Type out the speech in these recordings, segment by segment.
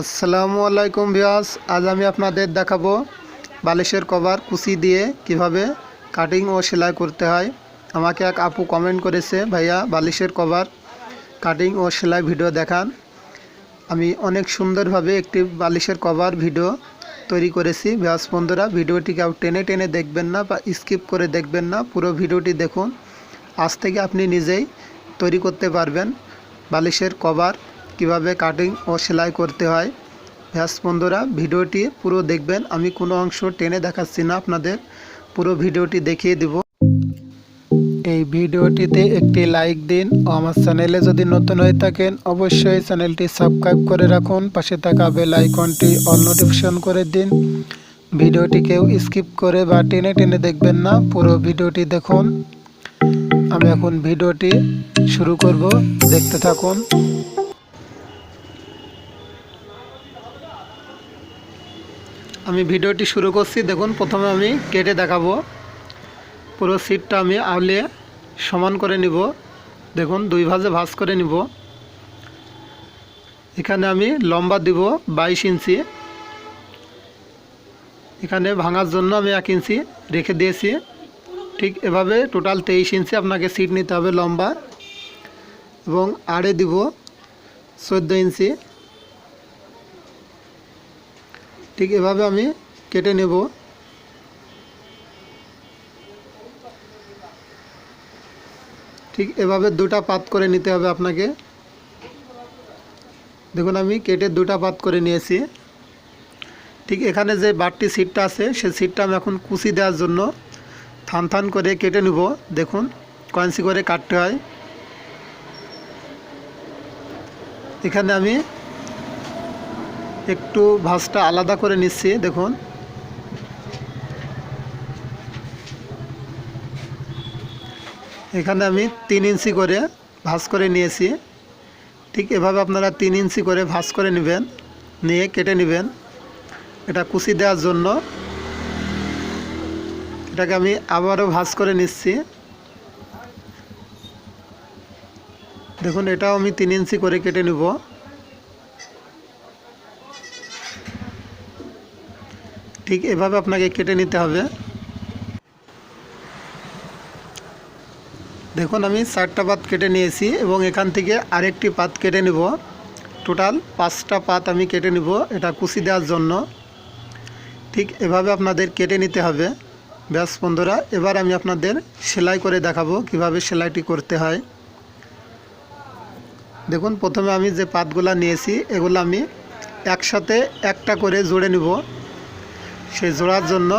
আসসালামু আলাইকুম ভিউয়ার্স, আজ আমি আপনাদের দেখাবো বালিশের কভার কুচি দিয়ে কীভাবে কাটিং ও সেলাই করতে হয়। আমাকে এক আপু কমেন্ট করেছে, ভাইয়া, বালিশের কভার কাটিং ও সেলাই ভিডিও দেখান। আমি অনেক সুন্দরভাবে একটি বালিশের কভার ভিডিও তৈরি করেছি। ভিউয়ার্স, বন্ধুরা ভিডিওটি কেউ টেনে টেনে দেখবেন না বা স্কিপ করে দেখবেন না, পুরো ভিডিওটি দেখুন। আজ থেকে আপনি নিজেই তৈরি করতে পারবেন বালিশের কভার কীভাবে কাটিং ও সেলাই করতে হয়। ব্যাস বন্ধুরা, ভিডিওটি পুরো দেখবেন। আমি কোনো অংশ টেনে দেখাচ্ছি না, আপনাদের পুরো ভিডিওটি দেখিয়ে দিব। এই ভিডিওটিতে একটি লাইক দিন ও আমার চ্যানেলে যদি নতুন হয়ে থাকেন, অবশ্যই চ্যানেলটি সাবস্ক্রাইব করে রাখুন। পাশে থাকা বেল আইকনটি অল নোটিফিকেশন করে দিন। ভিডিওটি কেউ স্কিপ করে বা টেনে টেনে দেখবেন না, পুরো ভিডিওটি দেখুন। আমি এখন ভিডিওটি শুরু করব। দেখতে থাকুন। আমি ভিডিওটি শুরু করছি। দেখুন, প্রথমে আমি কেটে দেখাবো। পুরো সিটটা আমি আউলে সমান করে নিব। দেখুন, দুই ভাজে ভাজ করে নিব। এখানে আমি লম্বা দিব বাইশ ইঞ্চি। এখানে ভাঙার জন্য আমি এক ইঞ্চি রেখে দিয়েছি। ঠিক এভাবে টোটাল তেইশ ইঞ্চি আপনাকে সিট নিতে হবে লম্বা। এবং আড়ে দিব চোদ্দ ইঞ্চি। ঠিক এভাবে আমি কেটে নেব। ঠিক এভাবে দুটা পাত করে নিতে হবে আপনাকে। দেখুন, আমি কেটে দুটা পাত করে নিয়েছি। ঠিক এখানে যে বাড়তি সিটটা আছে, সেই সিটটা আমি এখন কুচি দেওয়ার জন্য থান থান করে কেটে নেব। দেখুন, কয়েন্সি করে কাটতে হয়। এখানে আমি একটু ভাঁজটা আলাদা করে নিচ্ছি, দেখুন। এখানে আমি তিন ইঞ্চি করে ভাঁজ করে নিয়েছি। ঠিক এভাবে আপনারা তিন ইঞ্চি করে ভাঁজ করে নেবেন, নিয়ে কেটে নেবেন। এটা কুচি দেওয়ার জন্য এটাকে আমি আবারও ভাঁজ করে নিচ্ছি। দেখুন, এটাও আমি তিন ইঞ্চি করে কেটে নেব। ঠিক এভাবে আপনাকে কেটে নিতে হবে। দেখুন, আমি চারটা পাত কেটে নিয়েছি এবং এখান থেকে আরেকটি পাত কেটে নেব। টোটাল পাঁচটা পাত আমি কেটে নেব এটা কুচি দেওয়ার জন্য। ঠিক এভাবে আপনাদের কেটে নিতে হবে। ব্যাস বন্ধুরা, এবার আমি আপনাদের সেলাই করে দেখাবো কীভাবে সেলাইটি করতে হয়। দেখুন, প্রথমে আমি যে পাতগুলা নিয়েছি, এগুলো আমি একসাথে একটা করে জোড়ে নেব। সেই জোড়ার জন্য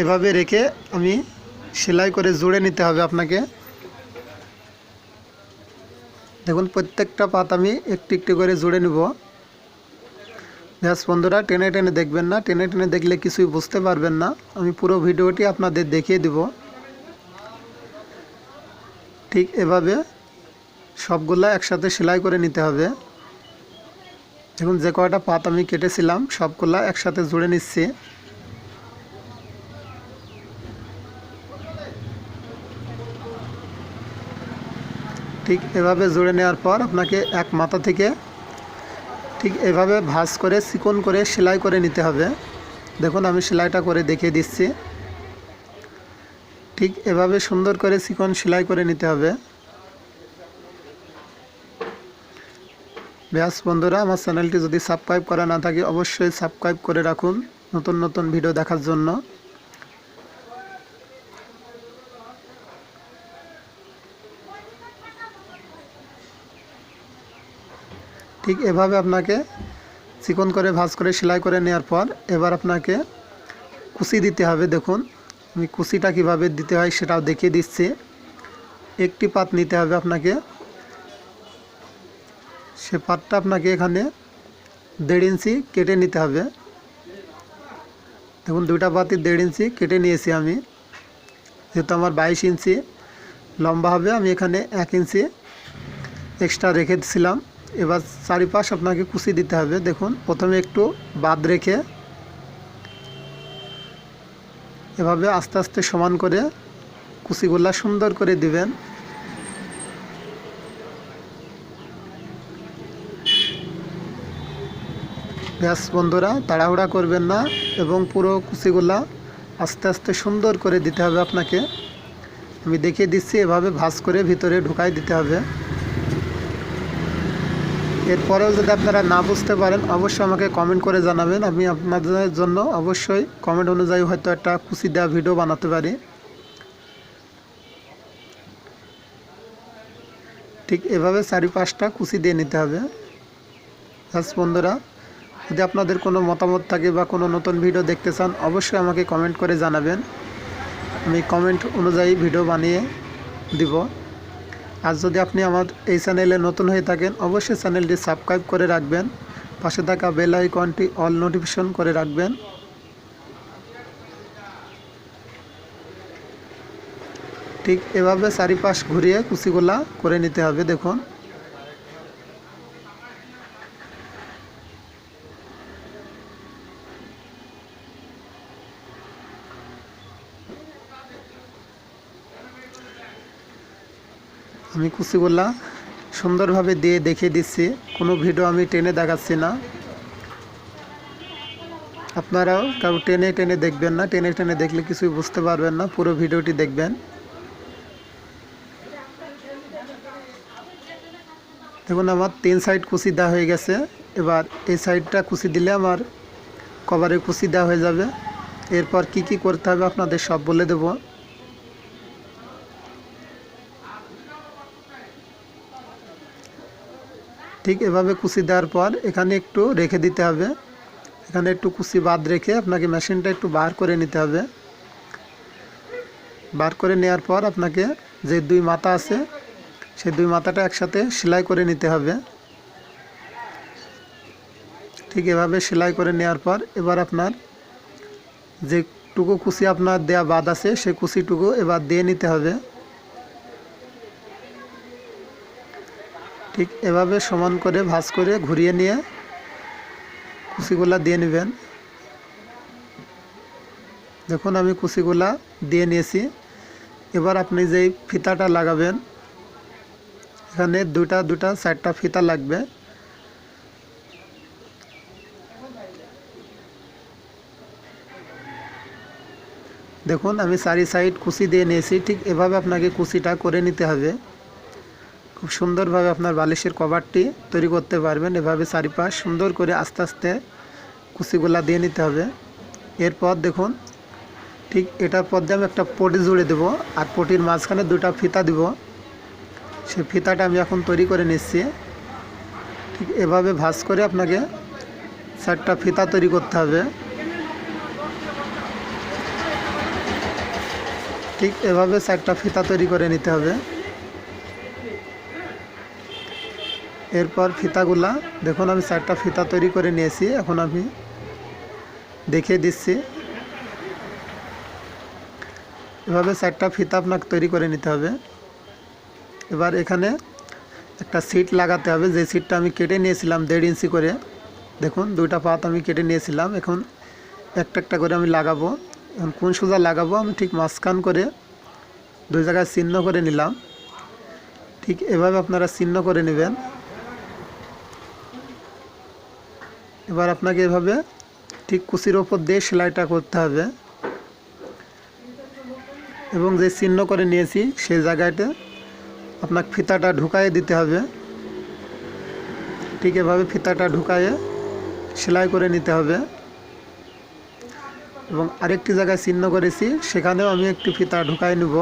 এভাবে রেখে আমি সেলাই করে জুড়ে নিতে হবে আপনাকে। দেখুন, প্রত্যেকটা পাত আমি একটু একটু করে জুড়ে নেব। ব্যাস, বন্ধুরা, টেনে টেনে দেখবেন না, টেনে টেনে দেখলে কিছুই বুঝতে পারবেন না। আমি পুরো ভিডিওটি আপনাদের দেখিয়ে দিব। ঠিক এভাবে সবগুলা একসাথে সেলাই করে নিতে হবে। দেখুন যে কয়টা পাত আমি কেটেছিলাম, সবগুলা একসাথে জুড়ে নিচ্ছি। ঠিক এভাবে জুড়ে নেওয়ার পর আপনাকে এক মাথা থেকে ঠিক এভাবে ভাঁজ করে, চিকন করে সেলাই করে নিতে হবে। দেখুন, আমি সেলাইটা করে দেখিয়ে দিচ্ছি। ঠিক এভাবে সুন্দর করে চিকন সেলাই করে নিতে হবে। ব্যাস বন্ধুরা, আমার চ্যানেলটি যদি সাবস্ক্রাইব করা না থাকে, অবশ্যই সাবস্ক্রাইব করে রাখুন নতুন নতুন ভিডিও দেখার জন্য। ঠিক এভাবে আপনাকে চিকন করে, ভাঁজ করে, সেলাই করে নেওয়ার পর এবার আপনাকে কুচি দিতে হবে। দেখুন, আমি কুচিটা কীভাবে দিতে হয় সেটাও দেখিয়ে দিচ্ছি। একটি পাত নিতে হবে আপনাকে। সে পাতটা আপনাকে এখানে দেড় ইঞ্চি কেটে নিতে হবে। দেখুন, দুইটা পাতি দেড় ইঞ্চি কেটে নিয়েছি আমি। যেহেতু আমার বাইশ ইঞ্চি লম্বা হবে, আমি এখানে এক ইঞ্চি এক্সট্রা রেখে দিছিলাম। এবার চারিপাশ আপনাকে কুচি দিতে হবে। দেখুন, প্রথমে একটু বাদ রেখে এভাবে আস্তে আস্তে সমান করে কুচিগুলা সুন্দর করে দিবেন। ব্যাস বন্ধুরা, তাড়াহুড়া করবেন না এবং পুরো কুচিগুলা আস্তে আস্তে সুন্দর করে দিতে হবে আপনাকে। আমি দেখিয়ে দিচ্ছি, এভাবে ভাঁজ করে ভিতরে ঢুকাই দিতে হবে। এরপরেও যদি আপনারা না বুঝতে পারেন, অবশ্যই আমাকে কমেন্ট করে জানাবেন। আমি আপনাদের জন্য অবশ্যই কমেন্ট অনুযায়ী হয়তো একটা কুচি দেওয়া ভিডিও বানাতে পারি। ঠিক এভাবে চারি পাঁচটা কুচি দিয়ে নিতে হবে। বন্ধুরা যদি আপনাদের কোনো মতামত থাকে বা কোনো নতুন ভিডিও দেখতে চান, অবশ্যই আমাকে কমেন্ট করে জানাবেন। আমি কমেন্ট অনুযায়ী ভিডিও বানিয়ে দিব। আর যদি আপনি আমার এই চ্যানেলে নতুন হয়ে থাকেন, অবশ্যই চ্যানেলটি সাবস্ক্রাইব করে রাখবেন। পাশে থাকা বেল আইকনটি অল নোটিফিকেশন করে রাখবেন। ঠিক এভাবে চারিপাশ ঘুরিয়ে কুচিগুলা করে নিতে হবে, দেখুন। আমি কুচিগুলা সুন্দরভাবে দিয়ে দেখিয়ে দিচ্ছি। কোনো ভিডিও আমি টেনে দেখাচ্ছি না। আপনারাও কারও টেনে টেনে দেখবেন না। টেনে টেনে দেখলে কিছুই বুঝতে পারবেন না। পুরো ভিডিওটি দেখবেন। দেখুন, আমার তিন সাইড কুচি দেওয়া হয়ে গেছে। এবার এই সাইডটা কুচি দিলে আমার কভারে কুচি দেওয়া হয়ে যাবে। এরপর কি কি করতে হবে আপনাদের সব বলে দেবো। ঠিক এভাবে কুচি দেওয়ার পর এখানে একটু রেখে দিতে হবে। এখানে একটু কুচি বাদ রেখে আপনাকে মেশিনটা একটু বার করে নিতে হবে। বার করে নেওয়ার পর আপনাকে যে দুই মাথা আছে, সেই দুই মাথাটা একসাথে সেলাই করে নিতে হবে। ঠিক এভাবে সেলাই করে নেওয়ার পর এবার আপনার যেটুকু কুচি আপনার দেয়া বাদ আছে, সেই কুচিটুকু এবার দিয়ে নিতে হবে। ঠিক এভাবে সমান করে, ভাজ করে ঘুরিয়ে নিয়ে কুচিগুলা দিয়ে নেবেন। দেখুন, আমি কুচিগুলা দিয়ে নিয়েছি। এবার আপনি যেই ফিতাটা লাগাবেন, এখানে দুটা দুটা চারটা ফিতা লাগবে। দেখুন, আমি চারি সাইড কুচি দিয়ে নিয়েছি। ঠিক এভাবে আপনাকে কুচিটা করে নিতে হবে। খুব সুন্দরভাবে আপনার বালিশের কভারটি তৈরি করতে পারবেন। এভাবে চারিপাশ সুন্দর করে আস্তে আস্তে কুচিগুলা দিয়ে নিতে হবে। এরপর দেখুন, ঠিক এটার পর দিয়ে আমি একটা পটি জুড়ে দেবো আর পটির মাঝখানে দুটা ফিতা দিব। সেই ফিতাটা আমি এখন তৈরি করে নিচ্ছি। ঠিক এভাবে ভাঁজ করে আপনাকে চারটা ফিতা তৈরি করতে হবে। ঠিক এভাবে চারটা ফিতা তৈরি করে নিতে হবে। এরপর ফিতাগুলা। দেখুন, আমি চারটা ফিতা তৈরি করে নিয়েছি, এখন আমি দেখিয়ে দিচ্ছি। এভাবে চারটা ফিতা আপনাকে তৈরি করে নিতে হবে। এবার এখানে একটা সিট লাগাতে হবে, যে সিটটা আমি কেটে নিয়েছিলাম দেড় ইঞ্চি করে। দেখুন, দুইটা পাত আমি কেটে নিয়েছিলাম, এখন একটা একটা করে আমি লাগাবো। এখন কোন সোজা লাগাবো, আমি ঠিক মাঝখান করে দুই জায়গায় চিহ্ন করে নিলাম। ঠিক এভাবে আপনারা চিহ্ন করে নেবেন। এবার আপনাকে এভাবে ঠিক কুচির ওপর দিয়ে সেলাইটা করতে হবে। এবং যে চিহ্ন করে নিয়েছি সেই জায়গাতে আপনাকে ফিতাটা ঢুকাইয়ে দিতে হবে। ঠিক এভাবে ফিতাটা ঢুকাইয়ে সেলাই করে নিতে হবে। এবং আরেকটি জায়গায় চিহ্ন করেছি, সেখানেও আমি একটি ফিতা ঢুকাই নেব।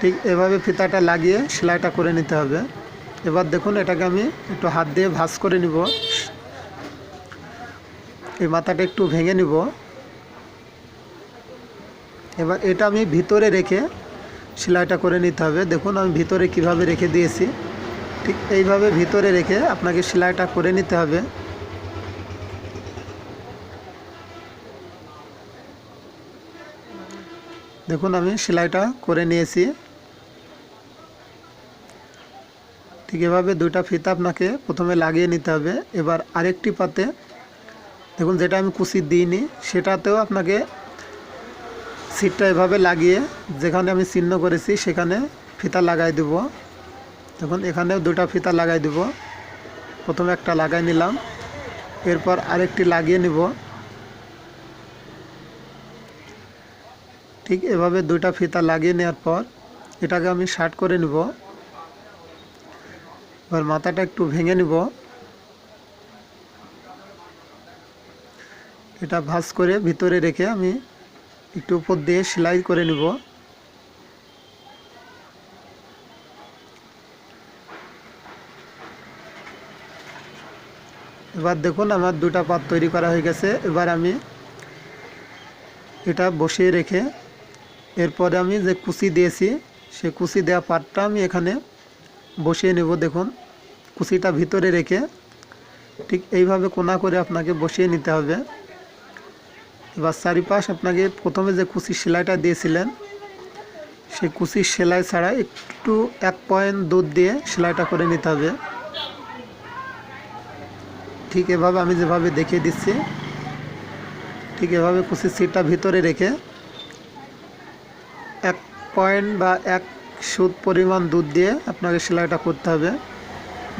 ঠিক এভাবে ফিতাটা লাগিয়ে সেলাইটা করে নিতে হবে। এবার দেখুন এটাকে আমি একটু হাত দিয়ে ভাঁজ করে নিব। এই মাথাটা একটু ভেঙে নিব। এবার এটা আমি ভিতরে রেখে সেলাইটা করে নিতে হবে। দেখুন আমি ভিতরে কীভাবে রেখে দিয়েছি। ঠিক এইভাবে ভিতরে রেখে আপনাকে সেলাইটা করে নিতে হবে। দেখুন আমি সেলাইটা করে নিয়েছি। ঠিক এভাবে দুইটা ফিতা আপনাকে প্রথমে লাগিয়ে নিতে হবে। এবার আরেকটি পাতে, দেখুন যেটা আমি কুচি দিইনি, সেটাতেও আপনাকে সিটটা এভাবে লাগিয়ে যেখানে আমি চিহ্ন করেছি সেখানে ফিতা লাগাই দেব। দেখুন এখানেও দুটা ফিতা লাগাই দিব। প্রথমে একটা লাগাই নিলাম, এরপর আরেকটি লাগিয়ে নিব। ঠিক এভাবে দুইটা ফিতা লাগিয়ে নেওয়ার পর এটাকে আমি শার্ট করে নিব। এবার মাথাটা একটু ভেঙে নিব। এটা ভাঁজ করে ভিতরে রেখে আমি একটু উপর দিয়ে সেলাই করে নিব। এবার দেখুন আমার দুটা পাত তৈরি করা হয়ে গেছে। এবার আমি এটা বসিয়ে রেখে এরপরে আমি যে কুচি দিয়েছি, সে কুচি দেওয়া পাটটা আমি এখানে বসিয়ে নেব, দেখুন। কুচিটা ভিতরে রেখে ঠিক এইভাবে কোনা করে আপনাকে বসিয়ে নিতে হবে। এবার চারিপাশ আপনাকে প্রথমে যে কুচির সেলাইটা দিয়েছিলেন, সেই কুচির সেলাই ছাড়া একটু এক পয়েন্ট দুধ দিয়ে সেলাইটা করে নিতে হবে। ঠিক এভাবে আমি যেভাবে দেখিয়ে দিচ্ছি, ঠিক এভাবে কুচির সিটটা ভিতরে রেখে এক পয়েন্ট বা এক সুদ পরিমাণ, দুধ দিয়ে আপনাকে সেলাইটা করতে হবে।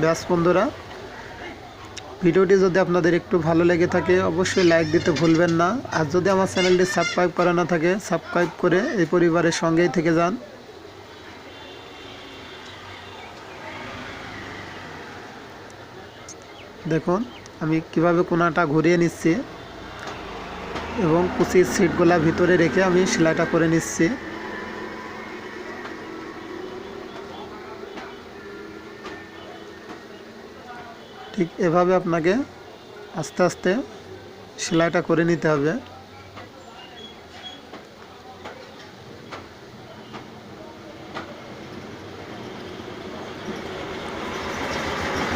ব্যাস বন্ধুরা, ভিডিওটি যদি আপনাদের একটু ভালো লেগে থাকে, অবশ্যই লাইক দিতে ভুলবেন না। আর যদি আমার চ্যানেলটি সাবস্ক্রাইব করা না থাকে, সাবস্ক্রাইব করে এই পরিবারের সঙ্গেই থেকে যান। দেখুন, আমি কীভাবে কোনাটা ঘুরিয়ে নিচ্ছি এবং কুচির সিটগুলা ভিতরে রেখে আমি সেলাইটা করে নিচ্ছি। ঠিক এভাবে আপনাকে আস্তে আস্তে সেলাইটা করে নিতে হবে।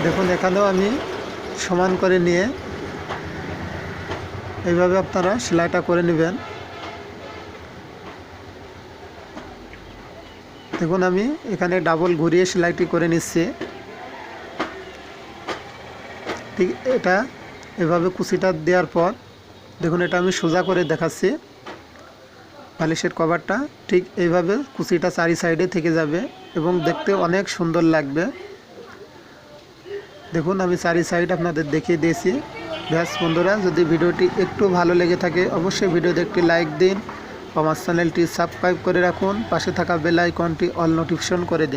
দেখুন, এখানেও আমি সমান করে নিয়ে এইভাবে আপনারা সেলাইটা করে নেবেন। দেখুন, আমি এখানে ডাবল ঘুরিয়ে সেলাইটি করে নিচ্ছি। ঠিক এটা, এভাবে কুচিটা দেওয়ার পর, দেখুন এটা আমি সোজা করে দেখাচ্ছি, বালিশের কভারটা, ঠিক এইভাবে কুচিটা চারি সাইডে থেকে যাবে এবং দেখতে অনেক সুন্দর লাগবে। দেখুন আমি চারি সাইড আপনাদের দেখিয়ে দিয়েছি। ব্যাস বন্ধুরা, যদি ভিডিওটি একটু ভালো লেগে থাকে, অবশ্যই ভিডিওতে একটি লাইক দিন। আমার চ্যানেলটি সাবস্ক্রাইব করে রাখুন। পাশে থাকা বেল আইকনটি অল নোটিফিকেশন করে দিন।